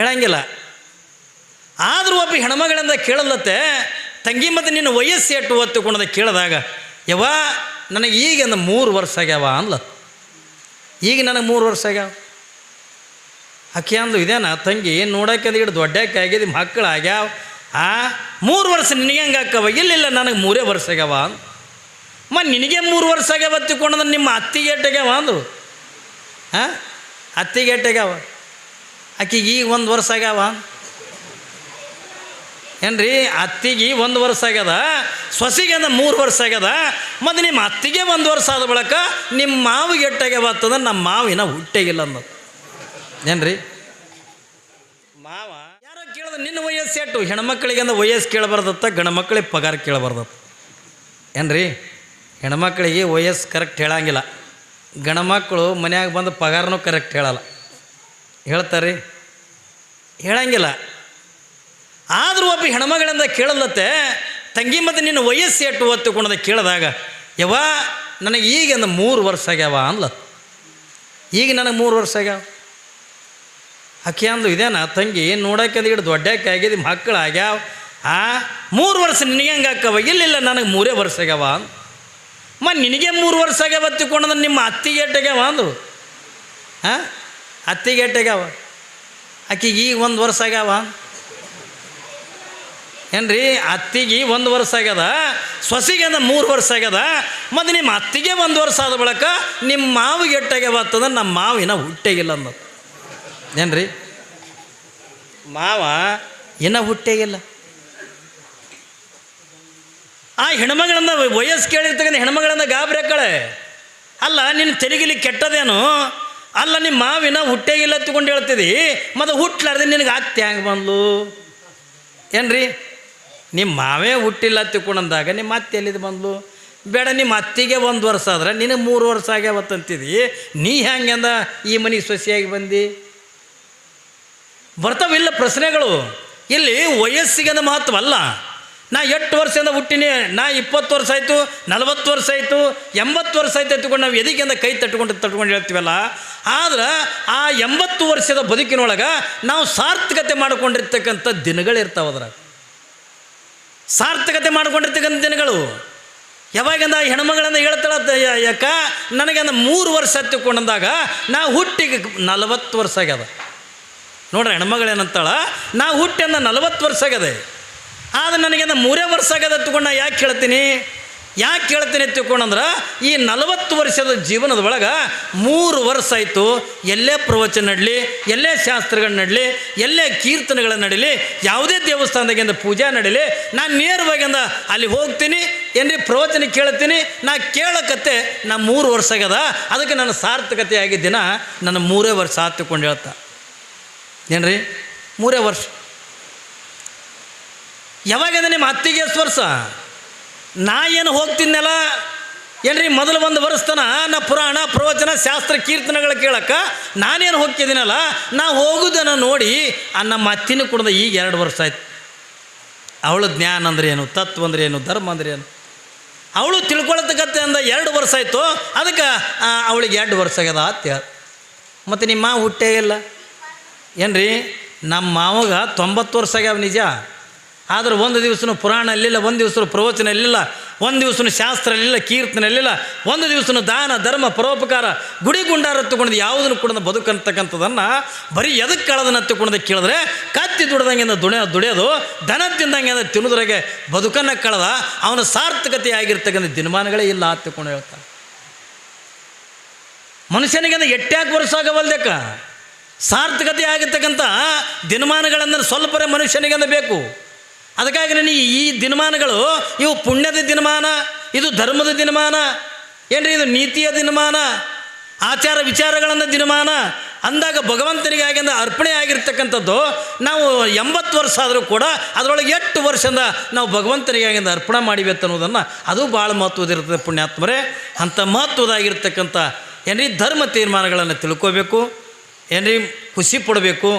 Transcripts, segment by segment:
ಹೇಳಂಗಿಲ್ಲ. ಆದರೂ ಒಬ್ಬ ಹೆಣ್ಮಗಳಿಂದ ಕೇಳಲತ್ತೆ, ತಂಗಿ, ಮತ್ತು ನಿನ್ನ ವಯಸ್ಸು ಎಟ್ಟು ಒತ್ತುಕೊಂಡದ ಕೇಳಿದಾಗ ಯವ ನನಗೆ ಈಗ ಒಂದು ಮೂರು ವರ್ಷ ಆಗ್ಯಾವ ಅನ್ಲ ಈಗ ನನಗೆ ಮೂರು ವರ್ಷ ಆಗ್ಯಾವ. ಅಕ್ಕಿ ಅಂದ್ಲು, ಇದೇನ ತಂಗಿ ನೋಡೋಕೆ ಇಟ್ಟು ದೊಡ್ಡಕ್ಕೆ ಆಗಿದೆ ಮಕ್ಕಳು ಆಗ್ಯಾವ? ಆ, ಮೂರು ವರ್ಷ ನಿನಗೆ ಹೆಂಗೆ ಇಲ್ಲ ಇಲ್ಲಿಲ್ಲ ನನಗೆ ಮೂರೇ ವರ್ಷ ಆಗ್ಯಾವ ಮ, ನಿನಗೆ ಮೂರು ವರ್ಷ ಆಗ್ಯಾವ ತಿಳ್ಕೊಂಡ್ರೆ ನಿಮ್ಮ ಅತ್ತಿಗೆ ಎಟ್ಟಾಗ್ಯಾವ ಅಂದರು. ಹಾಂ ಅತ್ತಿಗೆ ಎಟ್ಟಾಗ್ಯಾವ ಆಕಿಗೆ ಈಗ ಒಂದು ವರ್ಷ ಆಗ್ಯಾವ. ಏನ್ರಿ? ಅತ್ತಿಗೆ ಒಂದು ವರ್ಷ ಆಗ್ಯದ, ಸೊಸಿಗೆ ಅಂದ್ರೆ ಮೂರು ವರ್ಷ ಆಗ್ಯದ. ಮತ್ತು ನಿಮ್ಮ ಅತ್ತಿಗೆ ಒಂದು ವರ್ಷ ಆದ ಬಳಿಕ ನಿಮ್ಮ ಮಾವಿಗೆ ಎಟ್ಟಾಗ್ಯಾವ ಅಂತಂದ್ರೆ ನಮ್ಮ ಮಾವಿನ ಹುಟ್ಟೆಗಿಲ್ಲ ಅನ್ನೋದು ಏನ್ರಿ? ಮಾವ, ಯಾರೋ ಕೇಳಿದ? ನಿನ್ನ ವಯಸ್ಸು ಎಟ್ಟು? ಹೆಣ್ಮಕ್ಳಿಗೆ ಅಂದ್ರೆ ವಯಸ್ಸು ಕೇಳಬಾರ್ದತ್ತ, ಗಂಡು ಮಕ್ಕಳಿಗೆ ಪಗಾರ ಕೇಳಬಾರ್ದತ್ತ. ಏನ್ರಿ? ಹೆಣ್ಮಕ್ಳಿಗೆ ವಯಸ್ಸು ಕರೆಕ್ಟ್ ಹೇಳಂಗಿಲ್ಲ. ಗಂಡು ಮಕ್ಕಳು ಮನ್ಯಾಗ ಬಂದು ಪಗಾರನೂ ಕರೆಕ್ಟ್ ಹೇಳಲ್ಲ. ಹೇಳ್ತಾರೆ? ಹೇಳಂಗಿಲ್ಲ. ಆದರೂ ಒಬ್ಬ ಹೆಣ್ಮಗಳಿಂದ ಕೇಳಲತ್ತೆ, ತಂಗಿ, ಮತ್ತು ನಿನ್ನ ವಯಸ್ಸು ಎಟ್ಟು ಒತ್ತುಕೊಂಡದ ಕೇಳಿದಾಗ ಯವ ನನಗೆ ಈಗ ಒಂದು ಮೂರು ವರ್ಷ ಆಗ್ಯಾವ ಅನ್ಲ ಈಗ ನನಗೆ ಮೂರು ವರ್ಷ ಆಗ್ಯಾವ. ಅಕ್ಕಿ ಅಂದ್ಲು, ಇದೇನ ತಂಗಿ ನೋಡೋಕೆ ಹಿಡ್ದು ದೊಡ್ಡಕ್ಕೆ ಆಗಿದೆ ಮಕ್ಕಳು ಆಗ್ಯಾವ? ಆ, ಮೂರು ವರ್ಷ ನಿನಗೆ ಹೆಂಗೆ ಇಲ್ಲ ಇಲ್ಲಿಲ್ಲ ನನಗೆ ಮೂರೇ ವರ್ಷ ಆಗ್ಯಾವ ಮ, ನಿನಗೆ ಮೂರು ವರ್ಷ ಆಗ್ಯಾವ ತಿಳ್ಕೊಂಡ್ರೆ ನಿಮ್ಮ ಅತ್ತಿಗೆ ಎಟ್ಟಾಗ್ಯಾವ ಅಂದರು ಹಾಂ ಅತ್ತಿಗೆ ಎಟ್ಟಾಗ್ಯಾವ ಆಕಿಗೆ ಈಗ ಒಂದು ವರ್ಷ ಆಗ್ಯಾವ. ಏನ್ರಿ? ಅತ್ತಿಗೆ ಒಂದು ವರ್ಷ ಆಗ್ಯದ, ಸೊಸಿಗೆ ಅಂದ್ರೆ ಮೂರು ವರ್ಷ ಆಗ್ಯದ. ಮತ್ತು ನಿಮ್ಮ ಅತ್ತಿಗೆ ಒಂದು ವರ್ಷ ಆದ ಬಳಿಕ ನಿಮ್ಮ ಮಾವಿಗೆ ಎಟ್ಟಾಗ್ಯಾವ ಅಂತಂದ್ರೆ ನಮ್ಮ ಮಾವಿನ ಹುಟ್ಟೆಗಿಲ್ಲ ಅಂದ ಏನ್ರಿ? ಮಾವ ಇನ್ನೂ ಹುಟ್ಟೆಗಿಲ್ಲ. ಆ ಹೆಣ್ಮಗಳನ್ನ ವಯಸ್ಸು ಕೇಳಿರ್ತಕ್ಕಂಥ ಹೆಣ್ಮಗಳನ್ನ ಗಾಬರಿ ಹಾಕಳೆ ಅಲ್ಲ ನಿನ್ನ ತೆರಿಗಿಲಿ ಕೆಟ್ಟದೇನು? ಅಲ್ಲ ನಿಮ್ಮ ಮಾವಿನ ಹುಟ್ಟೆಗಿಲ್ಲ ತಗೊಂಡು ಹೇಳ್ತಿದಿ. ಮತ್ತು ಹುಟ್ಲಾರ್ದೆ ನಿನಗೆ ಅತ್ತೆ ಹೆಂಗೆ ಬಂದ್ಲು? ಏನ್ರಿ? ನಿಮ್ಮ ಮಾವೇ ಹುಟ್ಟಿಲ್ಲ ತಿಳ್ಕೊಂಡಂದಾಗ ನಿಮ್ಮ ಅತ್ತೆ ಎಲ್ಲಿದ್ದು ಬಂದ್ಲು? ಬೇಡ ನಿಮ್ಮ ಅತ್ತಿಗೆ ಒಂದು ವರ್ಷ ಆದ್ರೆ ನಿನಗೆ ಮೂರು ವರ್ಷ ಆಗ್ಯಾವತ್ತಂತಿದ್ದಿ ನೀ ಹೆಂಗೆಂದ ಈ ಮನೆಗೆ ಸೊಸೆಯಾಗಿ ಬಂದು? ಬರ್ತಾವಿಲ್ಲ ಪ್ರಶ್ನೆಗಳು. ಇಲ್ಲಿ ವಯಸ್ಸಿಗೆ ಮಹತ್ವ ಅಲ್ಲ. ನಾ ಎಷ್ಟು ವರ್ಷದಿಂದ ಹುಟ್ಟಿನಿ, ನಾ ಇಪ್ಪತ್ತು ವರ್ಷ ಆಯಿತು, ನಲವತ್ತು ವರ್ಷ ಆಯಿತು, ಎಂಬತ್ತು ವರ್ಷ ಆಯ್ತು ಎತ್ಕೊಂಡು ನಾವು ಎದಕ್ಕಿಂದ ಕೈ ತಟ್ಕೊಂಡು ತಟ್ಕೊಂಡು ಹೇಳ್ತೀವಲ್ಲ? ಆದ್ರೆ ಆ ಎಂಬತ್ತು ವರ್ಷದ ಬದುಕಿನೊಳಗೆ ನಾವು ಸಾರ್ಥಕತೆ ಮಾಡಿಕೊಂಡಿರ್ತಕ್ಕಂಥ ದಿನಗಳಿರ್ತಾವೆ ಅದ್ರಾಗ. ಸಾರ್ಥಕತೆ ಮಾಡ್ಕೊಂಡಿರ್ತಕ್ಕಂಥ ದಿನಗಳು. ಯಾವಾಗಿಂದ ಹೆಣ್ಮಗಳಿಂದ ಹೇಳ್ತಾಳ ಯಾಕ? ನನಗಂದ ಮೂರು ವರ್ಷ ಹತ್ತಿಕೊಂಡಂದಾಗ ನಾ ಹುಟ್ಟಿಗೆ ನಲವತ್ತು ವರ್ಷ ಆಗ್ಯದ. ನೋಡ್ರಿ ಹೆಣ್ಮಗಳೇನಂತಾಳ? ನಾ ಹುಟ್ಟಿಂದ ನಲವತ್ತು ವರ್ಷ ಆಗ್ಯದೆ. ಆದ್ರೆ ನನಗೆ ಮೂರೇ ವರ್ಷ ಆಗದ ತಗೊಂಡು ನಾ ಯಾಕೆ ಹೇಳ್ತೀನಿ? ಯಾಕೆ ಕೇಳ್ತೀನಿ ತಿಳ್ಕೊಂಡಂದ್ರೆ ಈ ನಲವತ್ತು ವರ್ಷದ ಜೀವನದ ಒಳಗೆ ಮೂರು ವರ್ಷ ಆಯಿತು. ಎಲ್ಲೇ ಪ್ರವಚನ ನಡಲಿ, ಎಲ್ಲೇ ಶಾಸ್ತ್ರಗಳು ನಡಲಿ, ಎಲ್ಲೇ ಕೀರ್ತನೆಗಳು ನಡೀಲಿ, ಯಾವುದೇ ದೇವಸ್ಥಾನದಾಗಿಂದ ಪೂಜೆ ನಡೀಲಿ ನಾನು ನೇರವಾಗಿ ಅಂದ ಅಲ್ಲಿ ಹೋಗ್ತೀನಿ, ಏನ್ರಿ ಪ್ರವಚನ ಕೇಳ್ತೀನಿ, ನಾ ಕೇಳಕತ್ತೆ, ನಾ ಮೂರು ವರ್ಷ ಆಗ್ಯದ, ಅದಕ್ಕೆ ನನ್ನ ಸಾರ್ಥಕತೆ ಆಗಿದ್ದಿನ ನನ್ನ ಮೂರೇ ವರ್ಷ ಆತುಕೊಂಡು ಹೇಳ್ತಾ. ಏನ್ರಿ? ಮೂರೇ ವರ್ಷ. ಯಾವಾಗಂದ ನಿಮ್ಮ ಅತ್ತಿಗೆ ಸ್ವರ್ಸ ನಾ ಏನು ಹೋಗ್ತೀನಲ್ಲ ಏನ್ರಿ ಮೊದಲು ಒಂದು ವರ್ಷತನ ನಾ ಪುರಾಣ, ಪ್ರವಚನ, ಶಾಸ್ತ್ರ, ಕೀರ್ತನೆಗಳು ಕೇಳಕ್ಕೆ ನಾನೇನು ಹೋಗ್ತಿದ್ದೀನಲ್ಲ, ನಾ ಹೋಗುದನ್ನು ನೋಡಿ, ಆ ನಮ್ಮ ಅತ್ತಿನ ಕುಡ್ದ ಈಗ ಎರಡು ವರ್ಷ ಆಯ್ತು. ಅವಳು ಜ್ಞಾನ ಅಂದ್ರೆ ಏನು, ತತ್ವ ಅಂದ್ರೆ ಏನು, ಧರ್ಮ ಅಂದ್ರೆ ಏನು? ಅವಳು ತಿಳ್ಕೊಳತಕ್ಕಂತೆ ಅಂದ ಎರಡು ವರ್ಷ ಆಯಿತು, ಅದಕ್ಕೆ ಅವಳಿಗೆ ಎರಡು ವರ್ಷ ಆಗ್ಯದ ಅತ್ಯ ಮತ್ತು ನಿಮ್ಮ ಹುಟ್ಟೇ ಇಲ್ಲ. ಏನ್ರಿ, ನಮ್ಮ ಮಾವಾಗ ತೊಂಬತ್ತು ವರ್ಷ ಆಗ್ಯಾವ ನಿಜ? ಆದ್ರೆ ಒಂದು ದಿವಸನೂ ಪುರಾಣ ಅಲ್ಲಿಲ್ಲ, ಒಂದು ದಿವಸ ಪ್ರವಚನ ಇರಲಿಲ್ಲ ಒಂದು ದಿವಸನೂ ಶಾಸ್ತ್ರ ಇರಲಿಲ್ಲ ಕೀರ್ತನೆ ಇರಲಿಲ್ಲ ಒಂದು ದಿವಸನೂ ದಾನ, ಧರ್ಮ, ಪರೋಪಕಾರ ಗುಡಿ ಗುಂಡಾರ ತಗೊಂಡು ಯಾವುದನ್ನು ಕೂಡ ಬದುಕಂತಕ್ಕಂಥದ್ದನ್ನು ಬರೀ ಎದಕ್ಕೆ ಕಳೆದನ್ನ ತಗೊಂಡು ಕೇಳಿದ್ರೆ, ಕತ್ತಿ ದುಡ್ದಂಗೆ ದುಡ ದುಡಿಯೋದು, ದನ ತಿಂದಂಗೆ ತಿನ್ನೋದ್ರಾಗೆ ಬದುಕನ್ನು ಕಳೆದ, ಅವನ ಸಾರ್ಥಕತೆ ಆಗಿರ್ತಕ್ಕಂಥ ದಿನಮಾನಗಳೇ ಇಲ್ಲ ಅಂತ ತಿಳ್ಕೊಂಡು ಹೇಳ್ತಾನೆ ಮನುಷ್ಯನಿಗೆ ಎಟ್ಟ್ಯಾಕೆ ವರ್ಷ ಆಗವಲ್ದಕ್ಕ ಸಾರ್ಥಕತೆ ಆಗಿರ್ತಕ್ಕಂಥ ದಿನಮಾನಗಳಂದ್ರೆ ಸ್ವಲ್ಪರೇ ಮನುಷ್ಯನಿಗೆ ಬೇಕು. ಅದಕ್ಕಾಗಿ ನನಗೆ ಈ ದಿನಮಾನಗಳು, ಇವು ಪುಣ್ಯದ ದಿನಮಾನ, ಇದು ಧರ್ಮದ ದಿನಮಾನ, ಏನ್ರಿ ಇದು ನೀತಿಯ ದಿನಮಾನ, ಆಚಾರ ವಿಚಾರಗಳನ್ನು ದಿನಮಾನ, ಅಂದಾಗ ಭಗವಂತನಿಗೆ ಆಗಿಂದ ಅರ್ಪಣೆ ಆಗಿರ್ತಕ್ಕಂಥದ್ದು, ನಾವು ಎಂಬತ್ತು ವರ್ಷ ಆದರೂ ಕೂಡ ಅದರೊಳಗೆ ಎಷ್ಟು ವರ್ಷದಿಂದ ನಾವು ಭಗವಂತನಿಗೆ ಆಗಿಂದ ಅರ್ಪಣೆ ಮಾಡಿಬೇಕು ಅನ್ನೋದನ್ನು ಅದು ಭಾಳ ಮಹತ್ವದಿರ್ತದೆ ಪುಣ್ಯಾತ್ಮರೇ. ಅಂಥ ಮಹತ್ವದಾಗಿರ್ತಕ್ಕಂಥ, ಏನ್ರಿ ಧರ್ಮ ತೀರ್ಮಾನಗಳನ್ನು ತಿಳ್ಕೋಬೇಕು, ಏನ್ರಿ ಖುಷಿ ಪಡಬೇಕು,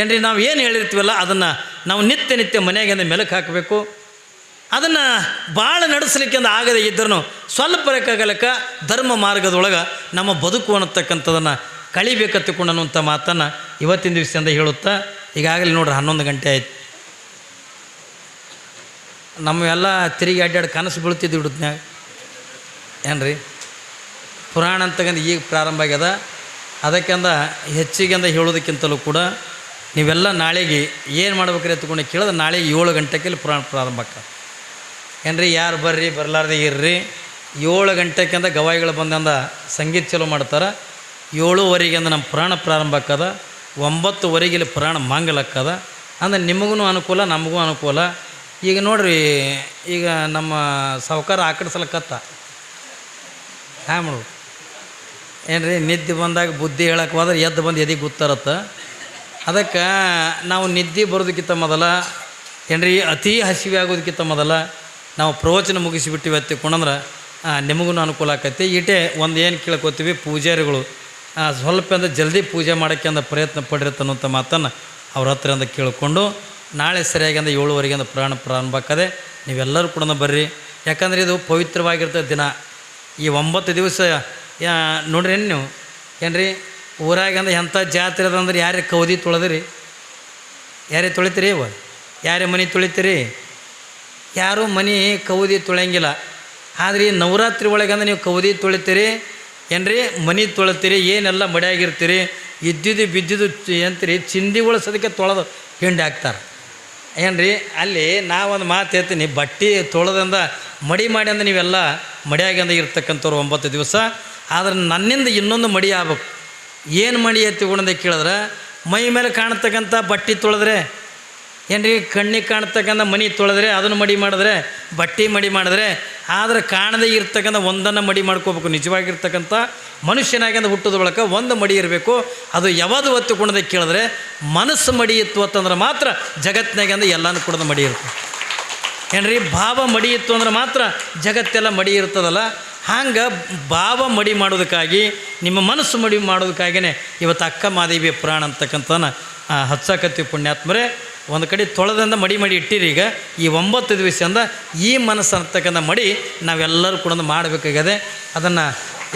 ಏನ್ರಿ ನಾವು ಏನು ಹೇಳಿರ್ತೀವಲ್ಲ ಅದನ್ನು ನಾವು ನಿತ್ಯ ನಿತ್ಯ ಮನೆಯಾಗಿಂದ ಮೆಲುಕು ಹಾಕಬೇಕು. ಅದನ್ನು ಭಾಳ ನಡೆಸಲಿಕ್ಕೆ ಅಂತ ಆಗದೆ ಇದ್ದರೂ ಸ್ವಲ್ಪ ರೇಖಾಗಲಕ್ಕ ಧರ್ಮ ಮಾರ್ಗದೊಳಗೆ ನಮ್ಮ ಬದುಕು ಅನ್ನತಕ್ಕಂಥದ್ದನ್ನು ಕಳಿಬೇಕತ್ತುಕೊಂಡು ಅನ್ನುವಂಥ ಮಾತನ್ನು ಇವತ್ತಿನ ದಿವಸದಿಂದ ಹೇಳುತ್ತಾ, ಈಗಾಗಲೇ ನೋಡ್ರಿ ಹನ್ನೊಂದು ಗಂಟೆ ಆಯ್ತು. ನಮ್ಮೆಲ್ಲ ತಿರುಗಿ ಅಡ್ಡಾಡಿ ಕನಸು ಬೀಳ್ತಿದ್ದು ಹಿಡಿದ್ನ್ಯಾಗ ಏನು ರೀ ಪುರಾಣ ಅಂತಕಂದು ಈಗ ಪ್ರಾರಂಭ ಆಗ್ಯದ. ಅದಕ್ಕೆಂದ ಹೆಚ್ಚಿಗೆ ಅಂದ ಹೇಳೋದಕ್ಕಿಂತಲೂ ಕೂಡ ನೀವೆಲ್ಲ ನಾಳೆಗೆ ಏನು ಮಾಡ್ಬೇಕ್ರಿ ಎತ್ಕೊಂಡು ಕೇಳಿದ್ರೆ ನಾಳೆಗೆ ಏಳು ಗಂಟೆಗೆ ಪುರಾಣ ಪ್ರಾರಂಭ ಆಗ್ತದೆ. ಏನ್ರಿ, ಯಾರು ಬರ್ರಿ, ಬರಲಾರ್ದೆ ಇರ್ರಿ. ಏಳು ಗಂಟೆಗಿಂದ ಗವಾಯಿಗಳು ಬಂದಂದ ಸಂಗೀತ ಚಲೋ ಮಾಡ್ತಾರೆ. ಏಳುವರೆಗೆ ಅಂದ ನಮ್ಮ ಪುರಾಣ ಪ್ರಾರಂಭ ಆಕ್ಕದ ಒಂಬತ್ತುವರೆಗೆ ಇಲ್ಲಿ ಪುರಾಣ ಮಾಂಗಲಕ್ಕದ ಅಂದ್ರೆ ನಿಮಗೂ ಅನುಕೂಲ, ನಮಗೂ ಅನುಕೂಲ. ಈಗ ನೋಡ್ರಿ, ಈಗ ನಮ್ಮ ಸಾವುಕಾರ ಆಕಡಿಸ್ಲಕ್ಕತ್ತ ಹ್ಯಾಂಗ ಮಾಡು ಏನ್ರಿ, ನಿದ್ದೆ ಬಂದಾಗ ಬುದ್ಧಿ ಹೇಳಕ್ಕೆ ಹೋದ್ರೆ ಎದ್ದು ಬಂದು ಎದಿಗೆ ಗೊತ್ತಾರತ್ತ. ಅದಕ್ಕೆ ನಾವು ನಿದ್ದೆ ಬರೋದಕ್ಕಿಂತ ಮೊದಲ, ಏನ್ರಿ, ಅತಿ ಹಸಿವೆ ಆಗೋದಕ್ಕಿಂತ ಮೊದಲ ನಾವು ಪ್ರವಚನ ಮುಗಿಸಿಬಿಟ್ಟಿವಿ ಹತ್ತಿಕೊಂಡಂದ್ರೆ ನಿಮಗೂ ಅನುಕೂಲ ಆಕೈತಿ ಈಟೆ ಒಂದು ಏನು ಕೇಳ್ಕೊತೀವಿ, ಪೂಜಾರಿಗಳು. ಸ್ವಲ್ಪ ಅಂದ್ರೆ ಜಲ್ದಿ ಪೂಜೆ ಮಾಡೋಕ್ಕೆ ಅಂದ ಪ್ರಯತ್ನ ಪಡಿರ್ತನ್ನುವಂಥ ಮಾತನ್ನು ಅವ್ರ ಹತ್ರ ಅಂದ ಕೇಳಿಕೊಂಡು, ನಾಳೆ ಸರಿಯಾಗಿ ಅಂದರೆ ಏಳುವರೆಗೆ ಅಂದ ಪ್ರಾಣ ಪ್ರಾರಂಭ ಆಕದೆ ನೀವೆಲ್ಲರೂ ಕೂಡ ಬರ್ರಿ. ಯಾಕಂದ್ರೆ ಇದು ಪವಿತ್ರವಾಗಿರ್ತದೆ ದಿನ. ಈ ಒಂಬತ್ತು ದಿವಸ ನೋಡ್ರಿ ಏನು ನೀವು? ಏನ್ರಿ? ಊರಾಗ ಅಂದ್ರೆ ಎಂಥ ಜಾತ್ರೆ ಅದಂದ್ರೆ ಯಾರೇ ಕೌದಿ ತೊಳೆದ್ರಿ? ಯಾರೇ ತೊಳಿತೀರಿ ಇವ? ಯಾರೇ ಮನೆ ತೊಳಿತೀರಿ? ಯಾರೂ ಮನೆ ಕೌದಿ ತೊಳೆಯಂಗಿಲ್ಲ. ಆದ್ರೆ ಈ ನವರಾತ್ರಿ ಒಳಗಂದ್ರೆ ನೀವು ಕೌದಿ ತೊಳಿತೀರಿ, ಏನ್ರಿ? ಮನೆ ತೊಳಿತೀರಿ, ಏನೆಲ್ಲ ಮಡಿಯಾಗಿರ್ತೀರಿ? ಇದ್ದಿದ್ದು ಬಿದ್ದಿದ್ದು ಎಂತ್ರಿ? ಚಿಂದಿ ಉಳಿಸೋದಕ್ಕೆ ತೊಳೆದು ಹಿಂಡಿ ಹಾಕ್ತಾರೆ. ಏನ್ರಿ? ಅಲ್ಲಿ ನಾವೊಂದು ಮಾತು ಹೇಳ್ತೀನಿ, ಬಟ್ಟೆ ತೊಳೆದಂದ ಮಡಿ ಮಾಡಿ ಅಂದ್ರೆ ನೀವೆಲ್ಲ ಮಡಿಯಾಗಿಂದ ಇರ್ತಕ್ಕಂಥವ್ರು ಒಂಬತ್ತು ದಿವಸ. ಆದ್ರೆ ನನ್ನಿಂದ ಇನ್ನೊಂದು ಮಡಿ ಆಗ್ಬೇಕು. ಏನು ಮಡಿ ಎತ್ತಿಕೊಂಡೆ ಕೇಳಿದ್ರೆ, ಮೈ ಮೇಲೆ ಕಾಣ್ತಕ್ಕಂಥ ಬಟ್ಟೆ ತೊಳೆದ್ರೆ, ಏನ್ರಿ ಕಣ್ಣಿಗೆ ಕಾಣ್ತಕ್ಕಂಥ ಮನಿ ತೊಳೆದ್ರೆ ಅದನ್ನು ಮಡಿ ಮಾಡಿದ್ರೆ, ಬಟ್ಟೆ ಮಡಿ ಮಾಡಿದ್ರೆ, ಆದ್ರೆ ಕಾಣದೇ ಇರ್ತಕ್ಕಂಥ ಒಂದನ್ನು ಮಡಿ ಮಾಡ್ಕೋಬೇಕು. ನಿಜವಾಗಿರ್ತಕ್ಕಂಥ ಮನುಷ್ಯನಾಗಿಂದ ಹುಟ್ಟದ ಬಳಕ ಒಂದು ಮಡಿ ಇರಬೇಕು. ಅದು ಯಾವುದು ಒತ್ತುಕೊಂಡದೆ ಕೇಳಿದ್ರೆ, ಮನಸ್ಸು ಮಡಿ ಇತ್ತು ಅಂತಂದ್ರೆ ಮಾತ್ರ ಜಗತ್ತಿನಾಗಿಂದ ಎಲ್ಲನೂ ಕೂಡ ಮಡಿ ಇರುತ್ತೆ. ಏನ್ರಿ, ಭಾವ ಮಡಿ ಇತ್ತು ಅಂದ್ರೆ ಮಾತ್ರ ಜಗತ್ತೆಲ್ಲ ಮಡಿ ಇರ್ತದಲ್ಲ ಹಂಗೆ ಭಾವ ಮಡಿ ಮಾಡೋದಕ್ಕಾಗಿ, ನಿಮ್ಮ ಮನಸ್ಸು ಮಡಿ ಮಾಡೋದಕ್ಕಾಗಿಯೇ ಇವತ್ತು ಅಕ್ಕ ಮಾದೇವಿ ಪುರಾಣ ಅಂತಕ್ಕಂಥನ ಹಚ್ಚಕತ್ತಿ ಪುಣ್ಯಾತ್ಮರೇ, ಒಂದು ಕಡೆ ತೊಳೆದಿಂದ ಮಡಿ ಮಡಿ ಇಟ್ಟಿರಿ ಈಗ, ಈ ಒಂಬತ್ತು ದಿವಸದಿಂದ ಈ ಮನಸ್ಸು ಅಂತಕ್ಕಂಥ ಮಡಿ ನಾವೆಲ್ಲರೂ ಕೂಡ ಮಾಡಬೇಕಾಗಿದೆ. ಅದನ್ನು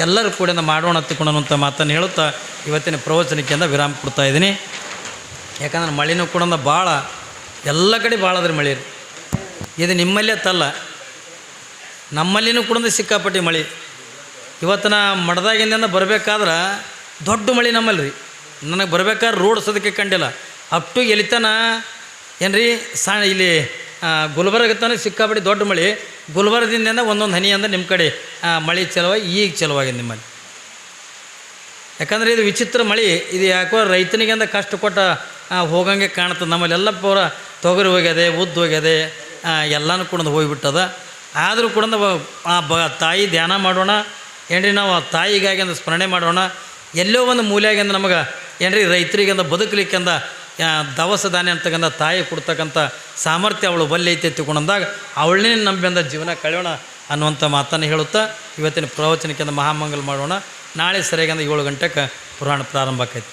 ಎಲ್ಲರೂ ಕೂಡ ಮಾಡೋಣ ಅಂತ ಮಾತನ್ನು ಹೇಳುತ್ತಾ ಇವತ್ತಿನ ಪ್ರವಚನಕ್ಕಿಂತ ವಿರಾಮ ಕೊಡ್ತಾ ಇದ್ದೀನಿ. ಯಾಕಂದ್ರೆ ಮಳೆನೂ ಕೂಡ ಭಾಳ, ಎಲ್ಲ ಕಡೆ ಭಾಳ ಅದ್ರ ಮಳೆ ಇದು ನಿಮ್ಮಲ್ಲೇ ತಲ್ಲ. ನಮ್ಮಲ್ಲಿನೂ ಕೂಡ ಸಿಕ್ಕಾಪಟ್ಟೆ ಮಳೆ. ಇವತ್ತು ನಾ ಮಡ್ದಾಗಿಂದ ಬರಬೇಕಾದ್ರೆ ದೊಡ್ಡ ಮಳೆ ನಮ್ಮಲ್ಲಿ. ರೀ ನನಗೆ ಬರ್ಬೇಕಾದ್ರೆ ರೋಡ್ ಸದಕ್ಕೆ ಕಂಡಿಲ್ಲ. ಅಪ್ ಟು ಎಲಿತನ ಏನ್ರಿ ಸಣ್ಣ ಇಲ್ಲಿ ಗುಲ್ಬರ್ಗ ತನಕ ಸಿಕ್ಕಾಪಟ್ಟಿ ದೊಡ್ಡ ಮಳೆ. ಗುಲ್ಬರ್ಗದಿಂದ ಒಂದೊಂದು ಹನಿ ಅಂದ್ರೆ ನಿಮ್ಮ ಕಡೆ ಮಳೆ ಚಲುವಾಗಿ ಈಗ ಚಲವಾಗಿದೆ ನಿಮ್ಮಲ್ಲಿ. ಯಾಕಂದರೆ ಇದು ವಿಚಿತ್ರ ಮಳೆ. ಇದು ಯಾಕೋ ರೈತನಿಗೆ ಅಂದ ಕಷ್ಟ ಕೊಟ್ಟ ಹೋಗಂಗೆ ಕಾಣ್ತದೆ ನಮ್ಮಲ್ಲೆಲ್ಲ ಪೂರ ತೊಗರಿ ಹೋಗ್ಯದೆ ಉದ್ದು ಹೋಗ್ಯದೆ ಎಲ್ಲನೂ ಕೂಡ ಹೋಗಿಬಿಟ್ಟದ. ಆದರೂ ಕೂಡ ಆ ಬ ತಾಯಿ ಧ್ಯಾನ ಮಾಡೋಣ. ಏನ್ರಿ ನಾವು ಆ ತಾಯಿಗಾಗಿ ಅಂದ ಸ್ಮರಣೆ ಮಾಡೋಣ. ಎಲ್ಲೋ ಒಂದು ಮೂಲೆಯಾಗಿಂದ ನಮಗೆ ಏನ್ರಿ ರೈತರಿಗೆ ಅಂದ ಬದುಕಲಿಕ್ಕೆ ಅಂದ ದವಸ ಧಾನ್ಯ ಅಂತಕ್ಕಂಥ ತಾಯಿ ಕೊಡ್ತಕ್ಕಂಥ ಸಾಮರ್ಥ್ಯ ಅವಳು ಬಲ್ಲಿ ಐತೆ ತಿಳ್ಕೊಂಡಂದಾಗ ಅವಳನ್ನೇ ನಂಬಿಂದ ಜೀವನ ಕಳೆಯೋಣ ಅನ್ನುವಂಥ ಮಾತನ್ನು ಹೇಳುತ್ತಾ ಇವತ್ತಿನ ಪ್ರವಚನಕ್ಕಿಂತ ಮಹಾಮಂಗಲ್ ಮಾಡೋಣ. ನಾಳೆ ಸರಿಯಾಗಿ ಅಂದ್ರೆ ಏಳು ಗಂಟೆಗೆ ಪುರಾಣ ಪ್ರಾರಂಭ ಆಕೈತಿ.